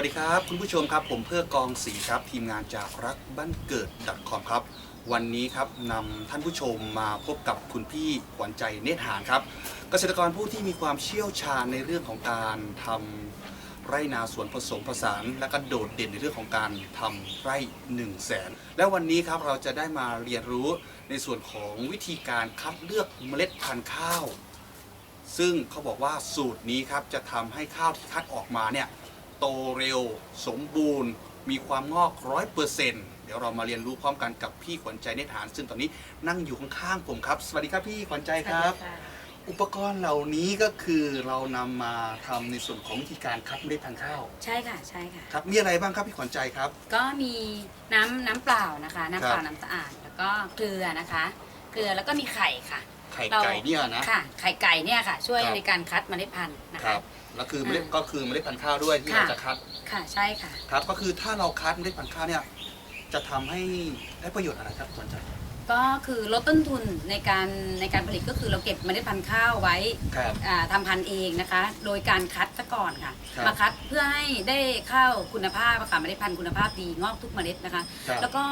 วัสดีครับ คุณผู้ชมครับผมเพื่อกองสีครับ ทีมงานจากรักบ้านเกิด .com ครับ วันนี้ครับนำท่านผู้ชมมาพบกับคุณพี่ขวัญใจเนตรหานครับ เกษตรกรผู้ที่มีความเชี่ยวชาญในเรื่องของการทำไร่นาสวนผสมผสาน และก็โดดเด่นในเรื่องของการทำไร่1 0 0 0 0แสนและวันนี้ครับเราจะได้มาเรียนรู้ในส่วนของวิธีการคัดเลือกเมล็ดพันธุ์ข้าว ซึ่งเขาบอกว่าสูตรนี้ครับจะทำให้ข้าวที่คัดออกมาเนี่ย โตเร็ว สมบูรณ์ มีความงอกร้อยเปอร์เซ็นต์เดี๋ยวเรามาเรียนรู้พร้อมกันกับพี่ขวัญใจเนตรหาน ซึ่งตอนนี้นั่งอยู่ข้างๆผมครับ สวัสดีครับพี่ขวัญใจครับ อุปกรณ์เหล่านี้ก็คือเรานำมาทำในส่วนของวิธีการคัดเมล็ดพันธุ์ข้าวใช่ค่ะใช่ค่ะ ครับมีอะไรบ้างครับพี่ขวัญใจครับ ก็มีน้ำน้ำเปล่านะคะ น้ำเปล่าครับน้ำสะอาด แล้วก็เกลือนะคะ เกลือแล้วก็มีไข่ค่ะไข่เราไก่เนี่ยนะ ค่ะ ไข่ไก่เนี่ยค่ะ ช่วยครับ ในการคัดเมล็ดพันธุ์นะคคะรับแล้วคือเมล็ดอ่าก็คือเมล็ดพันธุ์ข้าวด้วยที่ค่ะ เราจะคัดค่ะใช่ค่ะ ครับ ก็คือถ้าเราคัดเมล็ดพันธุ์ข้าวเนี่ยจะทำให้ได้ประโยชน์อะไรครับขวัญใจก็คือลดต้นทุนในการในการผลิตก็คือเราเก็บเมล็ดพันธุ์ข้าวไว้ครับ อ่าทำพันธุ์เองนะคะ โดยการคัดซะก่อนค่ะ ครับมาคัดเพื่อให้ได้ข้าวคุณภาพอะค่ะเมล็ดพันธุ์คุณภาพดีงอกทุกเมล็ดนะคะ ครับ แล้วก็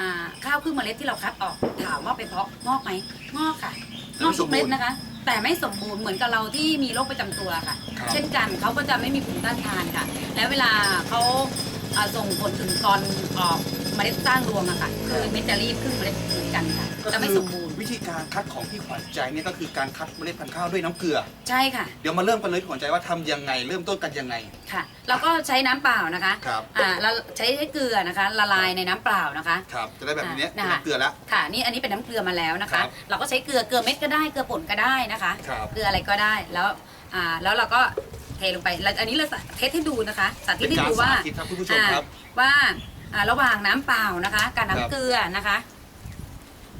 อ่าข้าวครึ่งเมล็ดที่เราคัดออกถามว่าเป็นเพราะงอกไหมงอกค่ะ แต่งไม่อกทุกเม็ดสมบูรณ์นะคะ แต่ไม่สมบูรณ์เหมือนกับเราที่มีโรคประจำตัวค่ะครับเช่นกันเขาก็จะไม่มีภูมิต้านทานค่ะ แล้วเวลาเขาอ่าส่งผลถึงตอนออกเมล็ดสร้างรวงอะค่ะ คือเม็ดจะรีบครึ่งเมล็ดเหมือนกันค่ะก็ จะไม่คือสมบูรณ์ วิธีการคัดของพี่ขวัญใจเนี่ยก็คือการคัดเมล็ดพันธุ์ข้าวด้วยน้ำเกลือ ใช่ค่ะ เดี๋ยวมาเริ่มกันเลยพี่ขวัญใจว่าทำยังไง เริ่มต้นกันยังไง ค่ะเราก็ใช้น้ำเปล่านะคะครับ อ่าเราใช้เกลือนะคะ ละลายในน้ำเปล่านะคะ ครับ จะได้แบบนี้อ่าเป็นน้ำเกลือแล้ว ค่ะ นี่อันนี้เป็นน้ำเกลือมาแล้วนะครัคะ บ เราก็ใช้เกลือเกลือเม็ดก็ได้เกลือป่นก็ได้นะคะ ครับเกลืออะไรก็ได้แล้วอ่าแล้วเราก็เทลงไปแล้วอันนี้เราเทสให้ดูนะคะสาธิเป็ตนให้การดูว่าสาธิตครับคุณผู้ชมครับ อ่าว่าอ่าระหว่างน้ำเปล่านะคะ กับครับน้ำเกลือนะคะ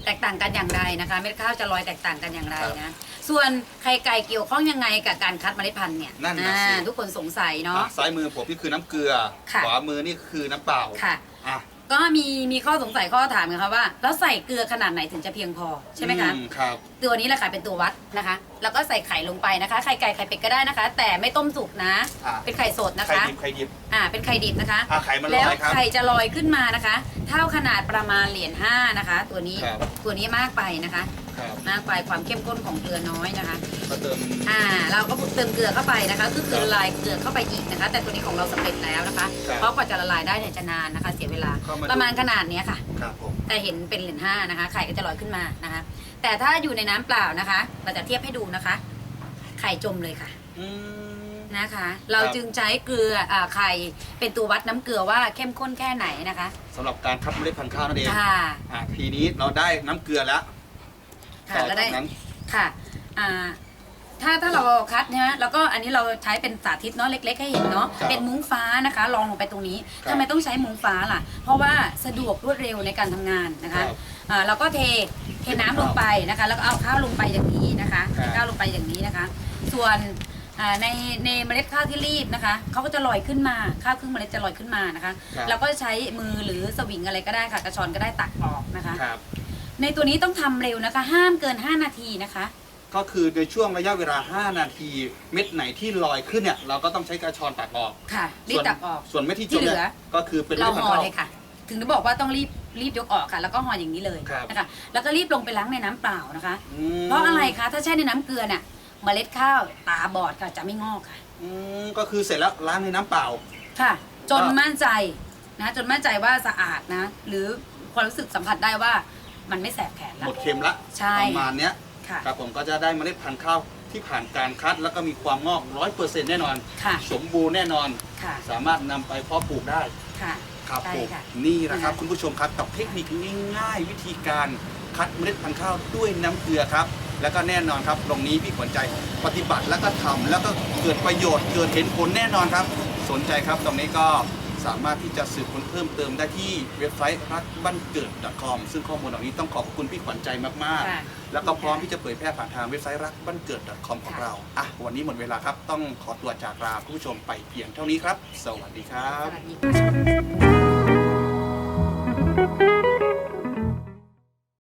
แตกต่างกันอย่างไรนะคะ เม็ดข้าวจะลอยแตกต่างกันอย่างไรครับนะ ส่วนไข่ไก่เกี่ยวข้องยังไงกับการคัดเมล็ดพันธุ์เนี่ยนั่นน่ะสิ อ่าทุกคนสงสัยเนาะ อะซ้ายมือผมนี่คือน้ำเกลือ ค่ะ ขวามือนี่คือน้ำเปล่าค่ะ อะ ก็มีมีข้อสงสัยข้อถามกันค่ะว่าแล้วใส่เกลือขนาดไหนถึงจะเพียงพอใช่ไหมคะอืครับ ตัวนี้แหละค่ะเป็นตัววัดนะคะ แล้วก็ใส่ไข่ลงไปนะคะไข่ไก่ไข่เป็ดก็ได้นะคะ แต่ไม่ต้มสุกนะ อะ เป็นไข่สดนะไข่คะ ดิบไข่ดิบอ่าเป็นไข่ดิบนะคะ อะไข่มันลแล้วอยครับ ไข่จะลอยขึ้นมานะคะ เท่าขนาดประมาณเหรียญห้านะคะ ตัวนี้ครับ ตัวนี้มากไปนะคะ ครับมากไปความเข้มข้นของเกลือน้อยนะคะ ก็เติม อ่า เราก็ เติมเกลือเข้าไปนะคะ ก็คือครับละลายเกลือเข้าไปอีกนะคะ แต่ตัวนี้ของเราสำเร็จแล้วนะคะ ครับเพราะกว่าจะละลายได้เนี่ยจะนานนะคะ เสียเวลาเข้ามาดู ประมาณขนาดเนี้ยค่ะ ครับผม แต่เห็นเป็นเหรียญห้านะคะ ไข่ก็จะลอยขึ้นมานะคะ แต่ถ้าอยู่ในน้ำเปล่านะคะ เราจะเทียบให้ดูนะคะ ไข่จมเลยค่ะอืม นะคะ เราจึงใช้เกลืออ่าไข่เป็นตัววัดน้ำเกลือว่าเข้มข้นแค่ไหนนะคะสำหรับการคัดเมล็ดพันธุ์ข้าวนั่นเองค่ะอะทีนี้เราได้น้ำเกลือแล้วค่ะต่อแล้วได้จากนั้น ค่ะอ่า ถ้าถ้าเราคัดนะฮะแล้วก็อันนี้เราใช้เป็นสาธิตเนาะเล็ก ๆ ให้เห็นเนาะครับ เป็นมุ้งฟ้านะคะลองลงไปตรงนี้ครับทำไมต้องใช้มุ้งฟ้าล่ะ เพราะว่าสะดวกรวดเร็วในการทำงานนะครัคะบ อ่าเราก็เทเทน้ำลงไปนะคะ แล้วก็เอาข้าวลงไปอย่างนี้นะคะครับ ข้าวลงไปอย่างนี้นะคะ ส่วนอ่าในในเมล็ดข้าวที่รีบนะคะเขาก็จะลอยขึ้นมาข้าวครึ่งเมล็ดจะลอยขึ้นมานะคะครับเราก็ใช้มือหรือสวิงอะไรก็ได้ค่ะ กระชอนก็ได้ตักออกนะคะ ครับ ในตัวนี้ต้องทำเร็วนะคะ ห้ามเกิน 5 นาทีนะคะ ก็คือในช่วงระยะเวลา 5 นาที เม็ดไหนที่ลอยขึ้นเนี่ยเราก็ต้องใช้กระชอนตักออกค่ะรีบตักออก ส่วนเม็ดที่จที่มเหลืเนี่อยก็คือเป็นเราม็ดห่อพันธุ์เลยค่ะ ถึงได้บอกว่าต้องรีบรีบยกออกค่ะ แล้วก็ห่ออย่างนี้เลยครับนะคะ แล้วก็รีบลงไปล้างในน้ำเปล่านะคะ อืมเพราะอะไรคะถ้าแช่ในน้ำเกลือเนี่ยเมล็ดข้าวตาบอดค่ะจะไม่งอกค่ะ อืมก็คือเสร็จแล้วล้างในน้ำเปล่า ค่ะ จนก็มั่นใจนะ จนมั่นใจว่าสะอาดนะ หรือความรู้สึกสัมผัสได้ว่ามันไม่แสบแขนหแล้วมดเค็มละใช่ ประมาณเนี้ย ค่ะครับผมก็จะได้เมล็ดพันธุ์ข้าวที่ผ่านการคัด แล้วก็มีความงอกร้อยเปอร์เซ็นต์แน่นอน ค่ะสมบูรณ์แน่นอน ค่ะสามารถนำไปเพาะปลูกได้ ค่ะ ครับใช่ผมค่ะนี่นะครับนะคะ คุณผู้ชมครับกับเทคนิคง่ายๆ วิธีการคัดเมล็ดพันธุ์ข้าวด้วยน้ำเกลือครับ แล้วก็แน่นอนครับตรงนี้พี่ขวัญใจปฏิบัติแล้วก็ทำแล้วก็เกิดประโยชน์เกิดเห็นผลแน่นอนครับ สนใจครับตรงนี้ก็ สามารถที่จะสืบค้นเพิ่มเติมได้ที่เว็บไซต์รักบ้านเกิด .com ซึ่งข้อมูลเหล่านี้ต้องขอบคุณพี่ขวัญใจมากค่ะๆ แล้วก็พร้อมที่จะเผยแพร่ผ่านทางเว็บไซต์รักบ้านเกิด .com ของค่ะ เราอะวันนี้หมดเวลาครับ ต้องขอตัวจากลาคุณผู้ชมไปเพียงเท่านี้ครับ สวัสดีครัสบ วัสดีค่ะ